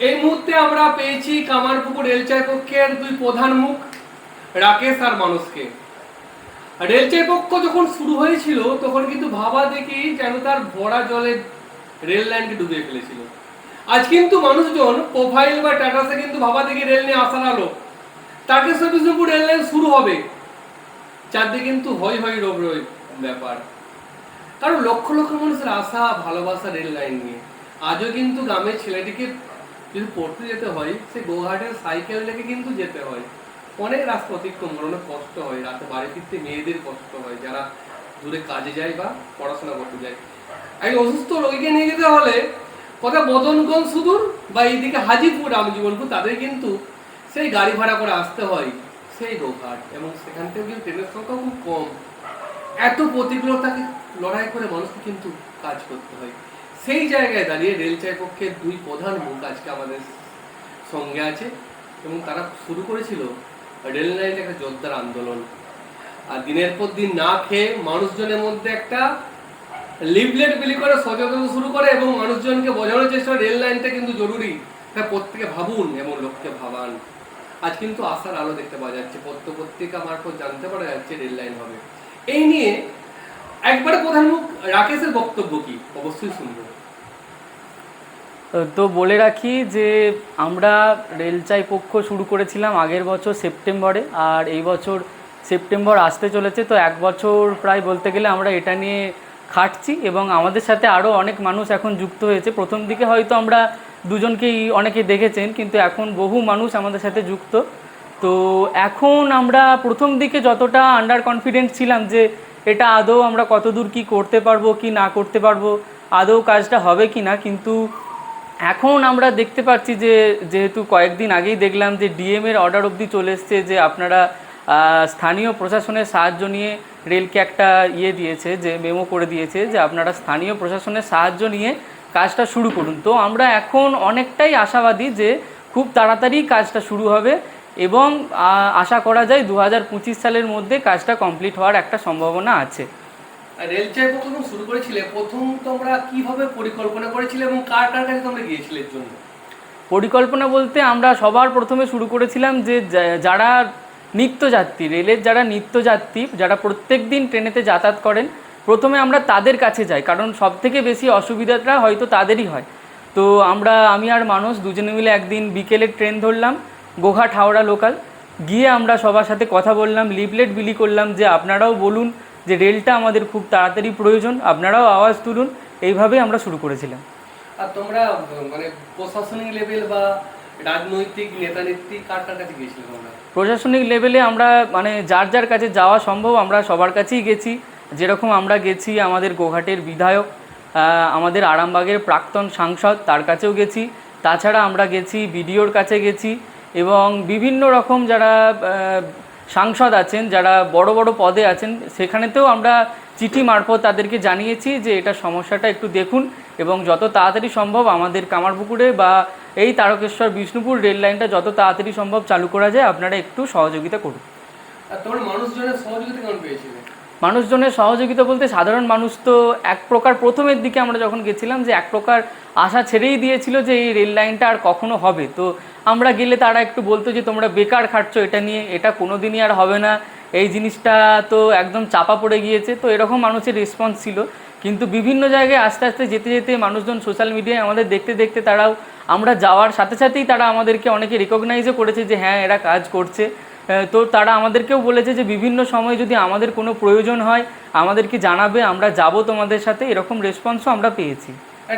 এই মুহূর্তে আমরা পেয়েছি কামারপুকুর রেলচাই পক্ষের দুই প্রধান মুখ, রাকেশ আর মানুষকে রেলচাই পক্ষ যখন শুরু হয়েছিল, তখন কিন্তু ভাবা দেখি যেন তার ভরা জলে রেল লাইনকে ডুবিয়ে ফেলেছিল। আজ কিন্তু মানুষজন প্রোফাইল বা টাটাসে কিন্তু ভাবা দেখি রেল নিয়ে আসার আলো। তারকেশ্বর বিষ্ণুপুর রেল লাইন শুরু হবে। চারদিকে কিন্তু হই হই রোগ ব্যাপার। কারণ লক্ষ লক্ষ মানুষের আশা, ভালোবাসা রেল লাইন নিয়ে। আজও কিন্তু গ্রামের ছেলেটিকে যদি পড়তে যেতে হয় সে গোহাটের সাইকেল রেখে কিন্তু যেতে হয়। অনেক রাস্তা অতিক্রম করে, অনেক কষ্ট হয়। রাতে বাড়ি ফিরতে মেয়েদের কষ্ট হয়, যারা দূরে কাজে যায় বা পড়াশোনা করতে যায়। এই অসুস্থ রোগীকে নিয়ে যেতে হলে কথা বদনগঞ্জ সুদূর বা এইদিকে হাজিপুর রামজীবনপুর তাদের কিন্তু সেই গাড়ি ভাড়া করে আসতে হয়, সেই গোঘাট এবং সেখান থেকে কিন্তু ট্রেনের সংখ্যা খুব কম। এত প্রতিকূলতাকে লড়াই করে মানুষকে কিন্তু কাজ করতে হয়। সেই জায়গায় দাঁড়িয়ে রেলচাই পক্ষের দুই প্রধান মুখ আজকে আমাদের সঙ্গে আছে এবং তারা শুরু করেছিল রেল লাইনের একটা যোদ্ধার আন্দোলন। আর দিনের পর দিন না খেয়ে মানুষজনের মধ্যে একটা লিফলেট বিলি করে সচেতনতা শুরু করে এবং মানুষজনকে বোঝানোর চেষ্টা রেল লাইনটা কিন্তু জরুরি। তা প্রত্যেকে ভাবুন এবং লোককে ভাবান। আজ কিন্তু আশার আলো দেখতে পাওয়া যাচ্ছে। পত্র পত্রিকা মারফত জানতে পারা যাচ্ছে রেল লাইন হবে। এই নিয়ে একবারে প্রধান মুখ রাকেশের বক্তব্য কি? অবশ্যই শুনব। তো বলে রাখি যে আমরা রেলচাই পক্ষ শুরু করেছিলাম আগের বছর সেপ্টেম্বরে, আর এই বছর সেপ্টেম্বর আসতে চলেছে। তো এক বছর প্রায় বলতে গেলে আমরা এটা নিয়ে খাটছি এবং আমাদের সাথে আরও অনেক মানুষ এখন যুক্ত হয়েছে। প্রথম দিকে হয়তো আমরা দুজনকেই অনেকে দেখেছেন, কিন্তু এখন বহু মানুষ আমাদের সাথে যুক্ত। তো এখন আমরা প্রথম দিকে যতটা আন্ডার কনফিডেন্ট ছিলাম যে এটা আদৌ আমরা কতদূর কি করতে পারব, কি না করতে পারব, আদৌ কাজটা হবে কি না কিন্তু এখন আমরা দেখতে পাচ্ছি যে, যেহেতু কয়েকদিন আগেই দেখলাম যে ডিএম এর অর্ডার অবধি চলে এসছে যে আপনারা স্থানীয় প্রশাসনের সাহায্য নিয়ে রেলকে একটা ইয়ে দিয়েছে, যে মেমো করে দিয়েছে যে আপনারা স্থানীয় প্রশাসনের সাহায্য নিয়ে কাজটা শুরু করুন। তো আমরা এখন অনেকটাই আশাবাদী যে খুব তাড়াতাড়ি কাজটা শুরু হবে। এবং আশা করা যায় দু হাজার পঁচিশ সালের মধ্যে কাজটা কমপ্লিট হওয়ার একটা সম্ভাবনা আছে। রেলচাই পক্ষ শুরু করেছিলে? প্রথম তোমরা কীভাবে পরিকল্পনা করেছিলে এবং কার কার কাছে তোমরা গিয়েছিলে এর জন্য? পরিকল্পনা বলতে আমরা সবার প্রথমে শুরু করেছিলাম যে যারা নিত্যযাত্রী রেলের যারা নিত্যযাত্রী যারা প্রত্যেক দিন ট্রেনেতে যাতায়াত করেন প্রথমে আমরা তাদের কাছে যাই কারণ সব থেকে বেশি অসুবিধাটা হয়তো তাদেরই হয়। তো আমরা আমি আর মানুষ দুজনে মিলে একদিন বিকেলে ট্রেন ধরলাম গোঘাট হাওড়া লোকাল গিয়ে আমরা সবার সাথে কথা বললাম লিফলেট বিলি করলাম যে আপনারাও বলুন যে রেলটা আমাদের খুব তাড়াতাড়ি প্রয়োজন আপনারাও আওয়াজ তুলুন। এইভাবেই আমরা শুরু করেছিলাম। আর তোমরা মানে প্রশাসনিক লেভেল বা রাজনৈতিক নেতা নেত্রী কার কার কাছে গিয়েছিলে তোমরা? প্রশাসনিক লেভেলে আমরা মানে যার যার কাছে যাওয়া সম্ভব আমরা সবার কাছেই গেছি। যেরকম আমরা গেছি আমাদের গোঘাটের বিধায়ক আমাদের আরামবাগের প্রাক্তন সাংসদ তার কাছেও গেছি। তাছাড়া আমরা গেছি বিডিওর কাছে গেছি। এবং বিভিন্ন রকম যারা সাংসদ আছেন, যারা বড় বড় পদে আছেন, সেখানেতেও আমরা চিঠি মারফত তাদেরকে জানিয়েছি যে এটা সমস্যাটা একটু দেখুন এবং যত তাড়াতাড়ি সম্ভব আমাদের কামারপুকুরে বা এই তারকেশ্বর বিষ্ণুপুর রেল লাইনটা যত তাড়াতাড়ি সম্ভব চালু করা যায়, আপনারা একটু সহযোগিতা করুন। তোমরা মানুষজনের সহযোগিতা কেমন পেয়েছিলে মানুষজনের সহযোগিতা বলতে সাধারণ মানুষ তো এক প্রকার প্রথমের দিকে আমরা যখন গেছিলাম যে এক প্রকার আশা ছেড়েই দিয়েছিল যে এই রেল লাইনটা আর কখনো হবে। তো আমরা গেলে তারা একটু বলতো যে, তোমরা বেকার খাটছো, এটা নিয়ে এটা কোনো দিনই আর হবে না। এই জিনিসটা তো একদম চাপা পড়ে গিয়েছে। তো এরকম মানুষের রেসপন্স ছিল। কিন্তু বিভিন্ন জায়গায় আস্তে আস্তে যেতে যেতে মানুষজন সোশ্যাল মিডিয়ায় আমাদের দেখতে দেখতে তারাও আমরা যাওয়ার সাথে, সাথেই তারা আমাদেরকে অনেকে রেকগনাইজও করেছে যে হ্যাঁ এরা কাজ করছে। তো তারা আমাদেরকেও বলেছে যে বিভিন্ন সময় যদি আমাদের কোনো প্রয়োজন হয়, আমাদেরকে জানাবে, আমরা যাব তোমাদের সাথে, এরকম রেসপন্সও আমরা পেয়েছি।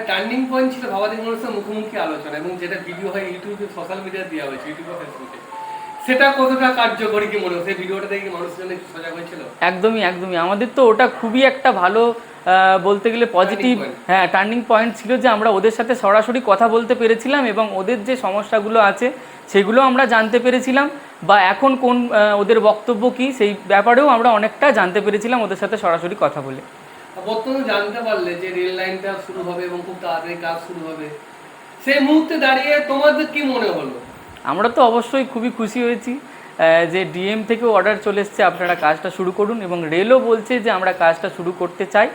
টার্নিং পয়েন্ট ছিল ভাবাদিক মানুষের মুখোমুখি আলোচনা এবং যেটা ভিডিও হয় ইউটিউবে সোশ্যাল মিডিয়া দেওয়া হয়েছে, ইউটিউবে ফেসবুকে সেটা কতটা কার্যকরী কি মনে হয়? সেই ভিডিওটা দেখে একটু সজাগ হয়েছিল? একদমই একদমই। আমাদের তো ওটা খুবই একটা ভালো বলতে গেলে পজিটিভ হ্যাঁ টার্নিং পয়েন্ট ছিল যে আমরা ওদের সাথে সরাসরি কথা বলতে পেরেছিলাম এবং ওদের যে সমস্যাগুলো আছে সেগুলো আমরা জানতে পেরেছিলাম বা এখন কোন ওদের বক্তব্য কী সেই ব্যাপারেও আমরা অনেকটা জানতে পেরেছিলাম ওদের সাথে সরাসরি কথা বলে। বর্তমানে জানতে পারলে যে রেল লাইনটা শুরু হবে এবং খুব তাড়াতাড়ি কাজ শুরু হবে সেই মুহূর্তে দাঁড়িয়ে তোমাদের কি মনে হলো? আমরা তো অবশ্যই খুবই খুশি হয়েছি যে ডিএম থেকে অর্ডার চলে এসছে আপনারা কাজটা শুরু করুন এবং রেলও বলছে যে আমরা কাজটা শুরু করতে চাই।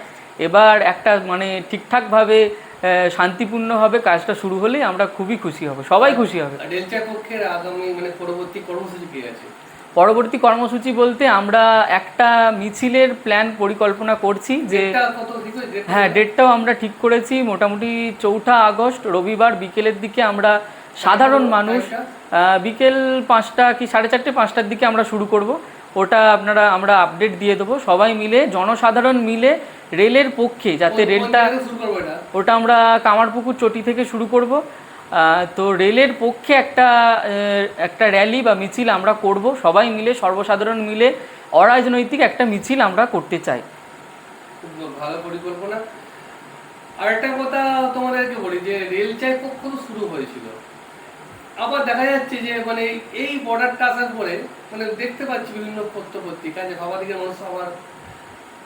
এবার একটা মানে ঠিকঠাকভাবে শান্তিপূর্ণভাবে কাজটা শুরু হলেই আমরা খুবই খুশি হব সবাই খুশি হবে। আগামী মানে পরবর্তী কর্মসূচি কি আছে? পরবর্তী কর্মসূচি বলতে আমরা একটা মিছিলের প্ল্যান পরিকল্পনা করছি যে হ্যাঁ ডেটটাও আমরা ঠিক করেছি। মোটামুটি চৌঠা আগস্ট রবিবার বিকেলের দিকে আমরা সাধারণ মানুষ বিকেল পাঁচটা কি সাড়ে চারটে পাঁচটার দিকে আমরা শুরু করব। ওটা আপনারা আমরা আপডেট দিয়ে দেবো। সবাই মিলে জনসাধারণ মিলে রেলের পক্ষে যাতে রেলটা ওটা আমরা কামারপুকুর চটি থেকে শুরু করব। তো রেলের পক্ষে একটা একটা র্যালি বা মিছিল আমরা করব। সবাই মিলে সর্বসাধারণ মিলে অরাজনৈতিক একটা মিছিল আমরা করতে চাই। ভালো পরিকল্পনা। আর একটা কথা তোমাদেরকে বলি যে রেল চাই পক্ষ তো শুরু হয়েছিল। আবার দেখা যাচ্ছে যে মানে এই বর্ডারটা আসার পরে মানে দেখতে পাচ্ছি বিভিন্ন পত্র পত্রিকা যে ভাবাদিকে মানুষ আবার,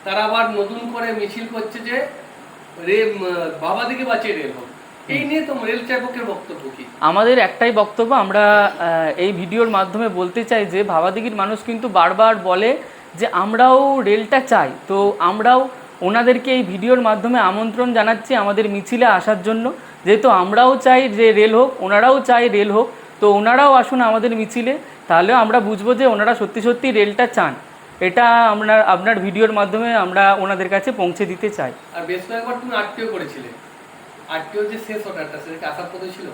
তারা আবার নতুন করে মিছিল করছে যে রে বাবাদিকে বাঁচিয়ে রেল হোক এই নিয়ে তো রেল চাই বক্তব্য কি? আমাদের একটাই বক্তব্য, আমরা এই ভিডিওর মাধ্যমে বলতে চাই যে ভাবাদিঘির মানুষ কিন্তু বারবার বলে যে আমরাও রেলটা চাই। তো আমরাও ওনাদেরকে এই ভিডিওর মাধ্যমে আমন্ত্রণ জানাচ্ছি আমাদের মিছিলে আসার জন্য। যেহেতু আমরাও চাই যে রেল হোক ওনারাও চাই রেল হোক তো ওনারাও আসুন আমাদের মিছিলে তাহলে আমরা বুঝব যে ওনারা সত্যি সত্যি রেলটা চান। এটা আমরা আপনার ভিডিওর মাধ্যমে আমরা ওনাদের কাছে পৌঁছে দিতে চাই। আর বেশ কয়েকবার তুমি আটটিও করেছিলে। আটটিও যে শেষ অর্ডারটা সেটা আসার পথে ছিল?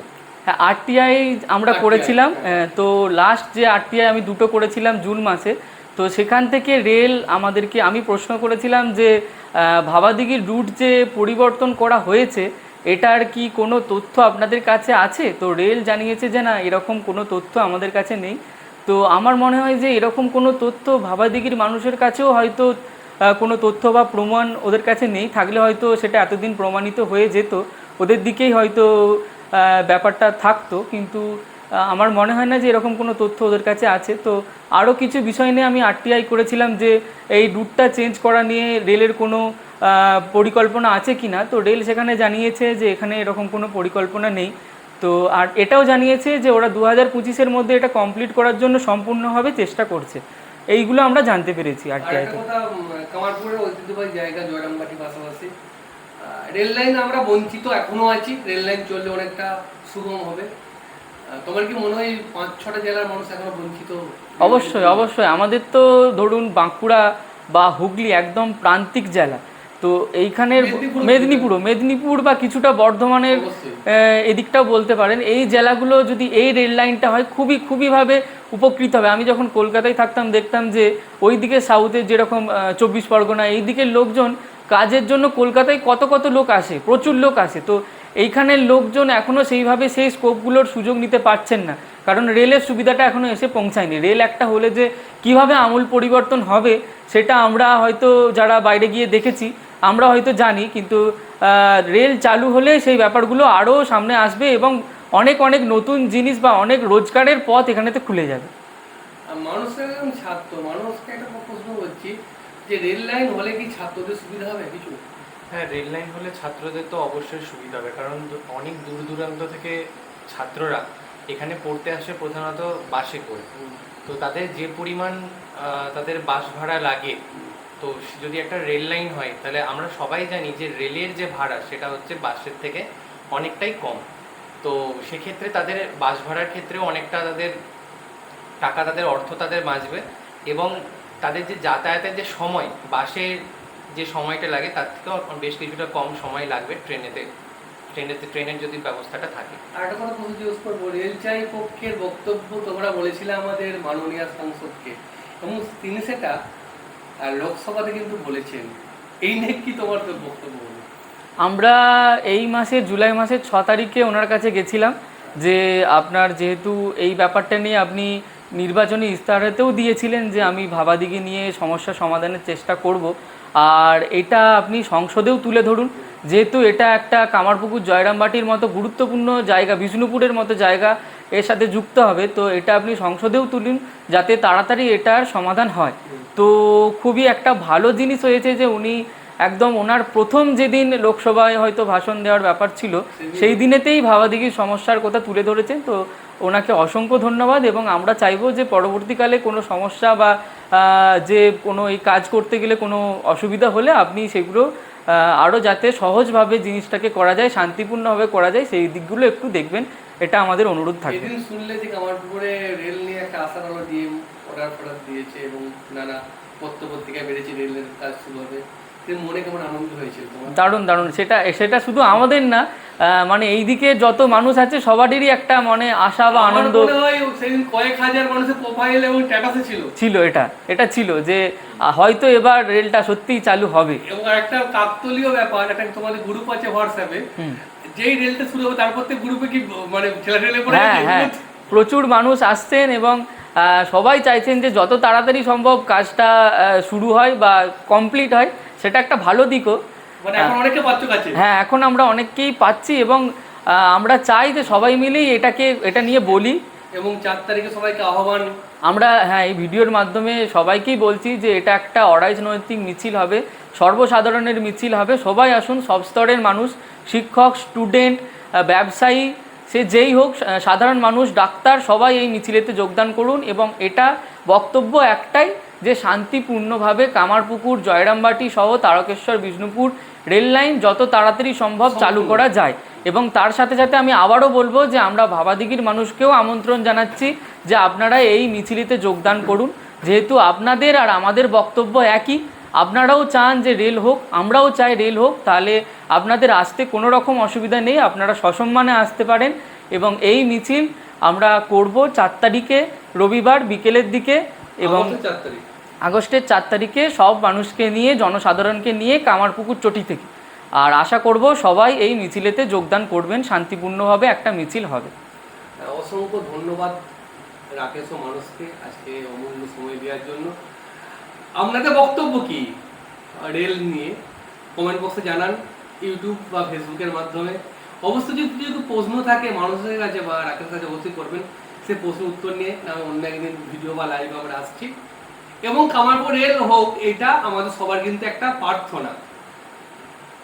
হ্যাঁ আরটিআই আমরা করেছিলাম হ্যাঁ। তো লাস্ট যে আরটিআই আমি দুটো করেছিলাম জুন মাসে তো সেখান থেকে রেল আমাদেরকে আমি প্রশ্ন করেছিলাম যে ভাবাদিঘির রুট যে পরিবর্তন করা হয়েছে এটার কি কোনো তথ্য আপনাদের কাছে আছে? তো রেল জানিয়েছে যে না, এরকম কোনো তথ্য আমাদের কাছে নেই। তো আমার মনে হয় যে এরকম কোনো তথ্য ভাবাদিঘির মানুষের কাছেও হয়তো কোনো তথ্য বা প্রমাণ ওদের কাছে নেই। থাকলে হয়তো সেটা এতদিন প্রমাণিত হয়ে যেত। ওদের দিকেই হয়তো ব্যাপারটা থাকতো। কিন্তু আমার মনে হয় না যে এরকম কোনো তথ্য ওদের কাছে আছে। তো আরও কিছু বিষয় নিয়ে আমি আরটিআই করেছিলাম যে, এই রুটটা চেঞ্জ করা নিয়ে রেলের কোনো পরিকল্পনা আছে কি না তো রেল সেখানে জানিয়েছে যে এখানে এরকম কোনো পরিকল্পনা নেই। তো আর এটাও জানিয়েছে যে ওরা দু হাজার পঁচিশের মধ্যে এটা কমপ্লিট করার জন্য সম্পূর্ণভাবে চেষ্টা করছে। এইগুলো আমরা জানতে পেরেছি আর আরটিআই একটা কামারপুরের ঐতিহ্যবাহী জায়গা জয়রামবাটি পাশাপাশি। রেল লাইন আমরা বঞ্চিত এখনও আছি। রেল লাইন চললে অনেকটা সুগম হবে। তোমার কি মনে হয় পাঁচ ছটা জেলার মানুষ এখনও বঞ্চিত? অবশ্যই অবশ্যই। আমাদের তো ধরুন বাঁকুড়া বা হুগলি একদম প্রান্তিক জেলা। তো এইখানের মেদিনীপুর- মেদিনীপুরও মেদিনীপুর বা কিছুটা বর্ধমানের এদিকটাও বলতে পারেন। এই জেলাগুলো যদি এই রেল লাইনটা হয় খুবই খুবইভাবে উপকৃত হবে। আমি যখন কলকাতায় থাকতাম দেখতাম যে ওই দিকে সাউথে যেরকম চব্বিশ পরগনা এই দিকের লোকজন কাজের জন্য কলকাতায় কত কত লোক আসে? প্রচুর লোক আসে। তো এইখানের লোকজন এখনও সেইভাবে সেই স্কোপগুলোর সুযোগ নিতে পারছেন না। কারণ রেলের সুবিধাটা এখনও এসে পৌঁছায়নি। রেল একটা হলে যে কীভাবে আমূল পরিবর্তন হবে সেটা আমরা হয়তো যারা বাইরে গিয়ে দেখেছি আমরা হয়তো জানি কিন্তু রেল চালু হলে সেই ব্যাপারগুলো আরও সামনে আসবে এবং অনেক অনেক নতুন জিনিস বা অনেক রোজগারের পথ এখানেতে খুলে যাবে। মানুষের একজন ছাত্র মানুষকে একটা প্রশ্ন করছি যে রেল লাইন হলে কি ছাত্রদের সুবিধা হবে কিছু? হ্যাঁ রেল লাইন হলে ছাত্রদের তো অবশ্যই সুবিধা হবে কারণ অনেক দূর দূরান্ত থেকে ছাত্ররা এখানে পড়তে আসে প্রধানত বাসে করে। তো তাদের যে পরিমাণ তাদের বাস ভাড়া লাগে তো যদি একটা রেল লাইন হয়, তাহলে আমরা সবাই জানি যে রেলের যে ভাড়া, সেটা হচ্ছে বাসের থেকে অনেকটাই কম। তো সেক্ষেত্রে তাদের বাস ভাড়ার ক্ষেত্রেও অনেকটা তাদের টাকা, তাদের অর্থ তাদের বাঁচবে এবং তাদের যে যাতায়াতের যে সময়, বাসে যে সময়টা লাগে, তার থেকেও বেশ কিছুটা কম সময় লাগবে ট্রেনেতে ট্রেনেতে, ট্রেনের যদি ব্যবস্থাটা থাকে। আর একটা কথা প্রশ্ন জিজ্ঞেস করব রেল চাই পক্ষের বক্তব্য তোমরা বলেছিলে আমাদের মাননীয় সাংসদকে। এবং তিনি সেটা আর লোকসভাতে কিন্তু বলেছেন, এই নিয়ে কি তোমার বক্তব্য আমরা এই মাসে, জুলাই মাসের ছ তারিখে ওনার কাছে গেছিলাম যে আপনার যেহেতু এই ব্যাপারটা নিয়ে আপনি নির্বাচনী ইস্তাহারেতেও দিয়েছিলেন যে আমি ভাবাদিকে নিয়ে সমস্যা সমাধানের চেষ্টা করব। আর এটা আপনি সংসদেও তুলে ধরুন, যেহেতু এটা একটা কামারপুকুর জয়রামবাটির মতো গুরুত্বপূর্ণ জায়গা, বিষ্ণুপুরের মতো জায়গা এর সাথে যুক্ত হবে, তো এটা আপনি সংসদেও তুলুন যাতে তাড়াতাড়ি এটার সমাধান হয়। তো খুবই একটা ভালো জিনিস হয়েছে যে উনি একদম ওনার প্রথম যেদিন লোকসভায় হয়তো ভাষণ দেওয়ার ব্যাপার ছিল, সেই দিনেতেই ভাবাদিঘির সমস্যার কথা তুলে ধরেছেন তো ওনাকে অসংখ্য ধন্যবাদ এবং আমরা চাইব যে পরবর্তীকালে কোনো সমস্যা বা যে কোনো এই কাজ করতে গেলে কোনো অসুবিধা হলে আপনি সেগুলো আরও যাতে সহজভাবে জিনিসটাকে করা যায়, শান্তিপূর্ণভাবে করা যায়, সেই দিকগুলো একটু দেখবেন। এটা আমাদের অনুরোধ থাকবে। এদিন শুনলে যে কামারপুকুরে রেল নিয়ে একটা আশার আলো দিয়ে অর্ডার ফর্ডার দিয়েছে এবং নানা পত্র পত্রিকায় বেড়েছে রেলের কাজ শুরু হবে। মনে কেমন আনন্দ হয়েছিল দারুণ দারুণ। সেটা সেটা শুধু আমাদের না মানে এইদিকে যত মানুষ আছে সবারই একটা মনে আশা বা আনন্দ সেদিন কয়েক হাজার মানুষের প্রোফাইল এবং স্ট্যাটাসে ছিল। ছিল এটা এটা ছিল যে হয়তো এবার রেলটা সত্যিই চালু হবে। এবং একটা কাকতলীয় ব্যাপার একটা তোমাদের গ্রুপ আছে হোয়াটসঅ্যাপে। যেই রেলটা শুরু হবে তারপর থেকে গ্রুপে কি মানে পড়ে হ্যাঁ হ্যাঁ। প্রচুর মানুষ আসছেন এবং সবাই চাইছেন যে যত তাড়াতাড়ি সম্ভব কাজটা শুরু হয় বা কমপ্লিট হয় সেটা একটা ভালো দিকও। মানে এখন অনেকে হ্যাঁ এখন আমরা অনেককেই পাচ্ছি এবং আমরা চাই যে সবাই মিলেই এটাকে এটা নিয়ে বলি। এবং চার তারিখে সবাইকে আহ্বান। আমরা হ্যাঁ এই ভিডিওর মাধ্যমে সবাইকেই বলছি যে এটা একটা অরাজনৈতিক মিছিল হবে সর্বসাধারণের মিছিল হবে সবাই আসুন সব স্তরের মানুষ শিক্ষক স্টুডেন্ট ব্যবসায়ী সে যেই হোক সাধারণ মানুষ ডাক্তার সবাই এই মিছিলেতে যোগদান করুন এবং এটা বক্তব্য একটাই যে শান্তিপূর্ণভাবে কামারপুকুর জয়রামবাটি সহ তারকেশ্বর বিষ্ণুপুর রেল লাইন যত তাড়াতাড়ি সম্ভব চালু করা যায়। এবং তার সাথে সাথে আমি আবারও বলব যে আমরা ভাবাদিঘির মানুষকেও আমন্ত্রণ জানাচ্ছি যে আপনারা এই মিছিলিতে যোগদান করুন। যেহেতু আপনাদের আর আমাদের বক্তব্য একই আপনারাও চান যে রেল হোক আমরাও চাই রেল হোক তাহলে আপনাদের আসতে কোনো রকম অসুবিধা নেই আপনারা সসম্মানে আসতে পারেন এবং এই মিছিল আমরা করব চার তারিখে রবিবার বিকেলের দিকে এবং আগস্টের চার তারিখে। সব মানুষকে নিয়ে জনসাধারণকে নিয়ে কামারপুকুর চটি থেকে। আর আশা করব সবাই এই মিছিলেতে যোগদান করবেন, শান্তিপূর্ণভাবে একটা মিছিল হবে। অসংখ্য ধন্যবাদ রাকেশ ও মানুষকে আজকে অমূল্য সময় দেওয়ার জন্য। আপনাদের বক্তব্য কি? রেল নিয়ে কমেন্ট বক্সে জানান ইউটিউব বা ফেসবুকের মাধ্যমে। অবশ্যই যদি যদি প্রশ্ন থাকে মানুষের কাছে বা রাকেশের কাছে অবশ্যই করবেন। সে প্রশ্নের উত্তর নিয়ে আমি অন্য একদিন ভিডিও বা লাইভ আমরা আসছি। এবং কামারপুর রেল হোক, এটা আমাদের সবার কিন্তু একটা প্রার্থনা।